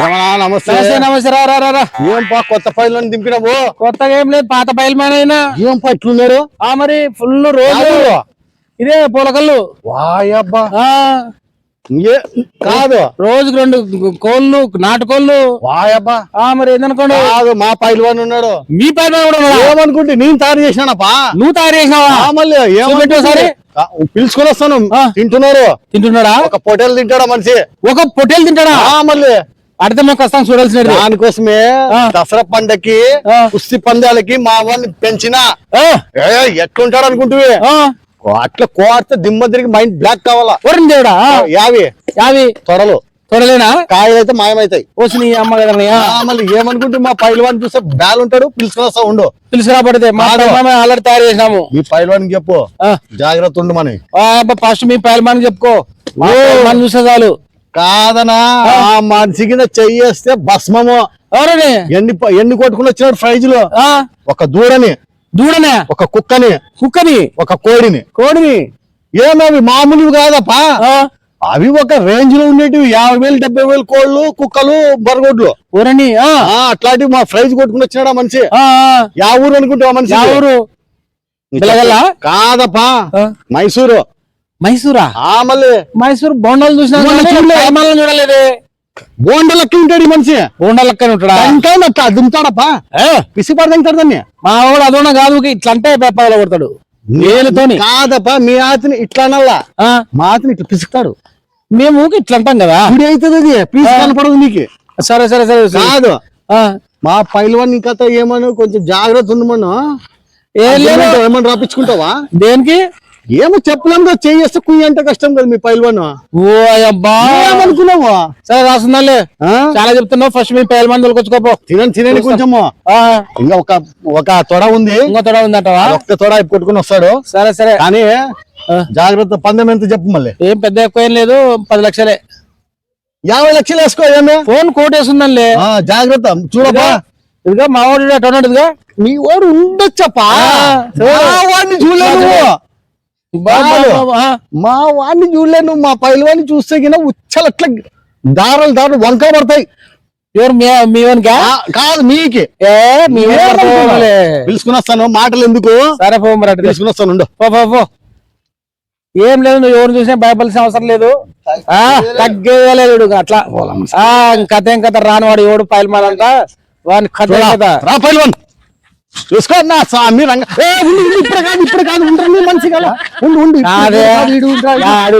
నమస్తే. నమస్తే రా రా ఏం పా కొత్త ఫైల్ దింపినావు? కొత్తగా ఏం లేదు పాత బయలుమాన అయినా. ఏం పా ఇట్లున్నారు? ఆ మరి ఫుల్ రోజు. ఇదే పూలకల్లు. వాయబ్బా. కాదు. రోజుకి రెండు కోళ్ళు నాటుకోళ్ళు. వాయబ్బా. ఆ మరి ఏందనుకోండి? కాదు మా పైల్వాన్ ఉన్నాడు. మీ పైన కూడా? ఏమనుకుంటే నేను తయారు చేసినానపా నువ్వు తయారు చేసినావా? మళ్ళీ. ఏమనుకుంటే? ఆ, పిలుచుకొని వస్తాను. తింటున్నారు. తింటున్నాడా? ఒక పొటేలు తింటాడా మనిషి? ఒక పొట్టేలు తింటాడా? మళ్ళీ. అడితే మేము కష్టం చూడాల్సినది. దానికోసమే. దసరా పండక్కి ఆ. కుస్తీ పందాలకి మా వాళ్ళని పెంచినా. ఎట్లుంటాడు అనుకుంటువి? అట్లా కోడితే దిమ్మ తిరిగి మైండ్ బ్లాక్ కావాలా? దేవుడా? యావి. యావి. తొడలు తొడలేనా కాయలు అయితే మాయమైతాయి. వచ్చి నీ అమ్మ ఆ, మళ్ళీ ఏమనుకుంటే మా పైల్వాన్ చూస్తే బ్యాల్ ఉంటాడు పిలుచుకొని వస్తా ఉండు. పిలుచుకురా పడితే మా కాదు. ఆల్రెడీ తయారు చేసినాము. మీ పైల్వాన్ చెప్పు. జాగ్రత్త ఉండు మని. ఫస్ట్ మీ పైల్మాన్ చెప్పుకో. చూస్తే చాలు. కాదనా? ఆ మనిషికి చెయ్యేస్తే భస్మము. ఎవరని? ఎన్ని ఎన్ని కొట్టుకుని వచ్చినాడు ఫ్రైజ్లో ఆ, ఒక దూడని. దూడనే? ఒక కుక్కని. కుక్కని? ఒక కోడిని. కోడిని? ఏమవి మామూలు కాదప్పా? అవి ఒక రేంజ్లో ఉండేటివి. యాభై వేలు డెబ్బై వేలు కోళ్ళు కుక్కలు బరగొడ్లు ఊరని అట్లాంటివి మా ప్రైజ్ కొట్టుకుని వచ్చినాడు ఆ మనిషి. యా ఊరు అనుకుంటావు మనిషి యా ఊరు? కాదప్పా. మైసూరు. మైసూరా? మళ్ళీ. మైసూర్ బోండాలు చూసినా చూడలేదే. బోండలకి ఉంటాడు ఈ మనిషి? బోండాలు లెక్కన ఉంటాడా? ఇంకా ఏ, పిసిపాడు తింటాడు దాన్ని. మా వాడు అదోన కాదు ఇట్లా అంటే పేపర్లో కొడతాడు. వేలుతోని కాదప్పా మీ ఆతిని ఇట్లా అనల్లా మా ఆతిని ఇట్లా పిసుకుతాడు. మేము ఊరికి ఇట్లా అంటాం కదా? గుడి అవుతుంది అది. పీసు కనపడదు నీకు. సరే సరే సరే. కాదు. మా పైలవాన్ ఇంకా ఏమను కొంచెం జాగ్రత్త ఏం లేదు. ఏమన్నా రాపించుకుంటావా? దేనికి? ఏమో చెప్పలేము కదా చేస్తే కుయ్యి అంటే కష్టం కదా మీ పైలవాన్ ఓ అబ్బా సరే రాస్తుందాలే ఆ? చాలా చెప్తున్నావు. ఫస్ట్ మీ పేల మంది వచ్చుకోపో తినండి తినండి కొంచెము. ఇంకా ఒక ఒక తొడ ఉంది. ఇంకో తొడ ఉందంటవా? ఒక్క తొడ కొట్టుకుని వస్తాడు. సరే సరే. కానీ. జాగ్రత్త పందెం ఎంత చెప్పు మళ్ళీ. ఏం పెద్ద ఎక్కువ ఏం లేదు పది లక్షలే. యాభై లక్షలు వేసుకో ఏమే? ఫోన్ కోటేస్తుందంలే ఆ, జాగ్రత్త. చూడపా ఇదిగా మా వాడు అటు ఉన్నట్టుగా మీ వాడు ఉండొచ్చప్పా. చూడలేదు. మా వాడిని చూడలేదు నువ్వు మా పైలవాడిని చూస్తే గిన ఉచ్చలు అట్లా దారాలు దారాలు వంక పడతాయి. ఎవరు మీ కాదు మీకి. పిలుచుకుని వస్తాను మాటలు ఎందుకు? సరే ఫోన్ మరి పిలుచుకుని వస్తాను. పో పో పో. ఏం లేదు నువ్వు ఎవరు చూసినా భయపడాల్సిన అవసరం లేదు. తగ్గేయలేదు అట్లా. కథ ఏం కథ? రాని వాడు ఎవడు పైల్మాలంట వాని కథ కథ? రా పైలవాన్. చూసుకో నా స్వామి రంగ. ఇప్పుడు కాదు ఇప్పుడు కాదు ఉండరు మంచి కదా. ఉండు ఉండు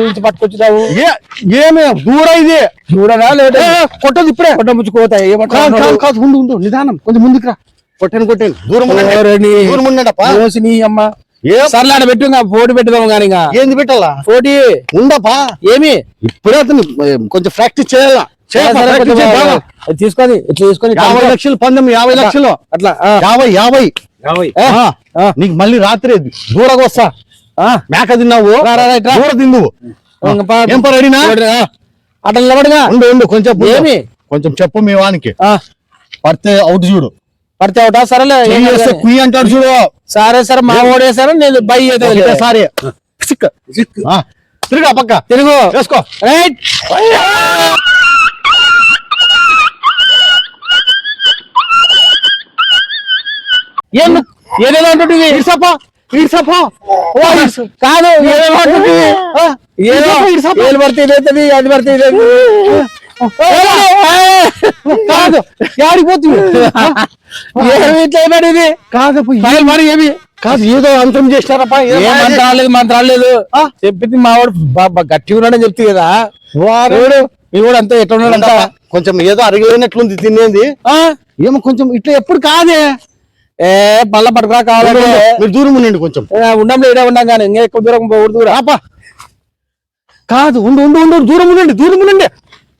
నుంచి పట్టుకొచ్చినావు ఏ ఏమే దూర ఇది? చూడరా లేదు కొట్టదు ఇప్పుడే. కొట్ట ముచ్చుకోతాయి కాదు ఉండు ఉండు నిదానం కొంచెం ముందుకు రా. కొట్టాను కొట్టాను. దూరం నీ అమ్మ. ఏ? సర్లే ఆడ పెట్టు పోటీ పెట్టుదాం కానీ ఏంది పెట్టాలా? పోటీ. ఉండపా ఏమి? ఇప్పుడే అతను కొంచెం ప్రాక్టీస్ చేయాలా? తీసుకొని ఇట్లా తీసుకొని యాభై లక్షలు పందెం యాభై లక్షలు. అట్లా యాభై యాభై. నీకు మళ్ళీ రాత్రి దూరగా వస్తా ఆ, మేక తిన్నావు. దూర పని రెడీనా అట్లా నిలబడిగా. ఉండు ఉండు కొంచెం. ఏమి? కొంచెం చెప్పు మీ వానికి. ఆ, పడితే అవుట్ చూడు. పడితే ఒకటా సరేలే. కుయ్యి అంటాడు చూడు. సరే సరే మా ఓడేసారు నేను బై అయితే సారీ. తిరుగు పక్క. తిరుగు. వేసుకో. రైట్. ఓ, కాదు ఏదో ఏలు పడితే ఇదైతుంది అది పడితే ఇదైతుంది కాదు ఆడిపోతుంది ఏమి ఇట్లా ఏమాడు ఇది? కాదు ఫైల్ మరి ఏమి? కాదు ఏదో అంతం చేసినారప్పా ఏ మంత్రాలు లేదు మంత్రాలు లేదు. ఆ? చెప్పింది మా వాడు బా- బా గట్టిగా ఉన్నాడని చెప్తే కదా. వారు చూడు మీ వాడు అంతా ఎట్లా ఉన్నాడు కొంచెం ఏదో అరిగినట్లుంది తినేది. ఆ? ఏమో కొంచెం ఇట్లా ఎప్పుడు కాదే. ఏ పళ్ళ పట్టుకురా కావాలంటే. మీరు దూరం ఉండండి కొంచెం. ఏ, ఉండంలో ఇడే ఉన్నాం కానీ ఇంకా ఎక్కువ దూరం పోకూడదు కాదు ఉండు ఉండు ఉండు దూరం ఉండండి దూరం ఉండండి.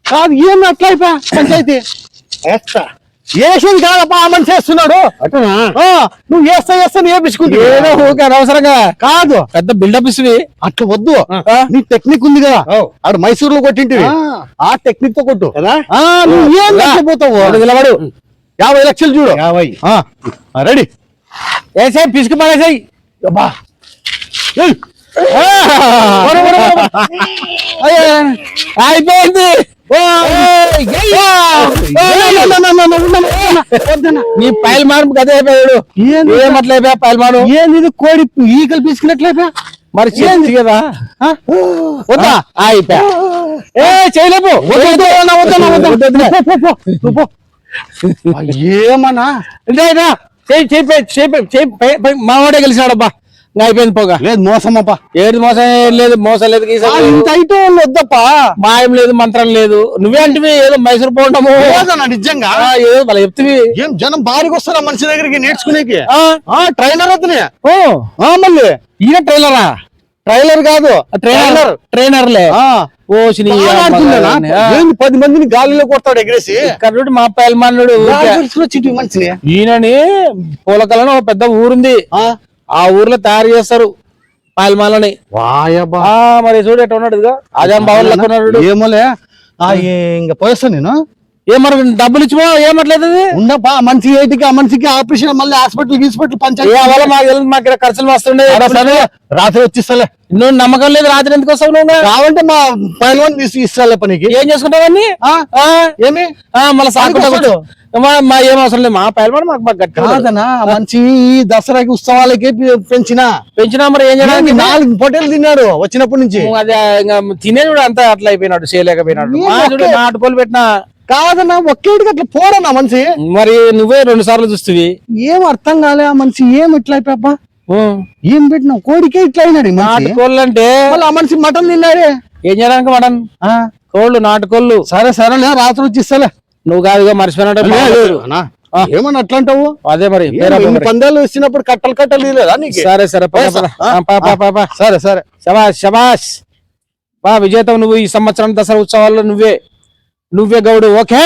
కాదు ఏమి అట్లా అయిపోయా పంచాయతీ? వేసింది కాదప్పా మనిషి చేస్తున్నాడు నువ్వు వేస్తా వేస్తా వేపించుకుంటా ఏదో అనవసరంగా. కాదు. పెద్ద బిల్డప్ ఇస్తుంది అట్లా వద్దు. నీ టెక్నిక్ ఉంది కదా. ఆడు మైసూర్లో కొట్టింటివి. ఆ. టెక్నిక్తో కొట్టు. నువ్వు ఏం. పోతావు నిలబడు. యాభై లక్షలు చూడు యాభై రెడీ వేసాయి పిసుకు పడేసాయి అబ్బా అయిపోయింది! నీ పైల్ మాను గదే అయిపోయాడు? ఏమట్లయిపోయా పైల్ మాను ఏంది కోడి ఈకలు పీసుకున్నట్లయిపోయా మరి చేతి కదా? వద్దా అయిపోయా ఏ చేయలేపు వద్దు, వద్దు, వద్దు, ఏమన్నా? పై- మావాడే గెలిచినాడబ్బా ఇంకా అయిపోయింది పోగా. లేదు మోసమప్పా ఏది మోసం లేదు మోసం లేదు లేదు. వద్దప్పా మాయం లేదు మంత్రం లేదు. నువ్వే అంటివి ఏదో మైసూరు పోవటము. నిజంగా. ఏదో మళ్ళీ చెప్తివి. ఏం జనం భారీగా వస్తారా మనిషి దగ్గరికి నేర్చుకునేకి? ఆ, ఆ ట్రైనర్ అతనే. ఓ. ఆ, మళ్ళీ. ఈయన ట్రైలరా ట్రైలర్ కాదు ట్రైనర్ ట్రైనర్లే. ఓ? ఏంది పది మందిని గాలిలో కొడతాడు ఎగరేసి? కర్రుడు మా పైల్మానుడు ఈయనని పూలకలను ఒక పెద్ద ఊరుంది. ఆ, ఆ ఊర్లో తయారు చేస్తారు ఆ మరి చూడు ఎట్లా ఉన్నాడు లెక్క ఉన్నాడు? ఏమోలే. ఇంక పోయేస్తా నేను. ఏం మరి డబ్బులు ఇచ్చిపో ఏమట్లేదు ఆ మనిషి ఏటికి ఆ మనిషికి ఆపరేషన్ మళ్ళీ హాస్పిటల్ హాస్పిటల్ పంచాయతీ మాకు తెలియదు మాకు ఇక్కడ ఖర్చులు వస్తుండే. సరే, రాత్రి వచ్చిస్తలే నువ్వు నమ్మకం లేదు రాత్రి ఎందుకు వస్తావు నువ్వు? కావంటే మా పైలవన్ తీసి ఇస్తాలే పనికి. ఏం చేసుకుంటావని ఆ, ఏమి? మళ్ళీ. కూర్చో. మా ఏం అవసరం లేదు. మా పైల్మాన్ మాకు మాకు కాదనా ఈ దసరాకి ఉత్సవాలకి పెంచిన. పెంచినా మరి ఏం చేయడానికి నాలుగు పొట్టేలు తిన్నాడు వచ్చినప్పటి నుంచి. అది కూడా అంతా అట్లా అయిపోయినాడు చేయలేకపోయినాడు. చూడు నాటుకోలు పెట్టినా కాదన్నా ఒకేటికి అట్లా పోడన్నా మనిషి? మరి నువ్వే రెండు సార్లు చూస్తుంది ఏం అర్థం కాలే ఆ మనిషి ఏం ఇట్లా అయిపోయా ఏం పెట్టినావు? కోడికే ఇట్లా అయినాడు నాటుకోళ్ళు అంటే? ఆ మనిషి మటన్ తిన్నాడే? ఏం చేయడానికి మటన్? ఆ, కోళ్ళు నాటుకోళ్ళు సరే సరేలే రాత్రి వచ్చి ఇస్తలే. నువ్వు కాదుగా మర్చిపోయినట్టు అన్నా, ఏమన్నా అట్లా అంటావు అదే మరి పేరా. పందాలు వచ్చినప్పుడు కట్టలు కట్టలు లేదా సరే సరే. సరే సరే. శబాష్ శబాష్ బా విజేతం నువ్వు ఈ సంవత్సరం దసరా ఉత్సవాల్లో నువ్వే. నువ్వే గౌడు ఓకే.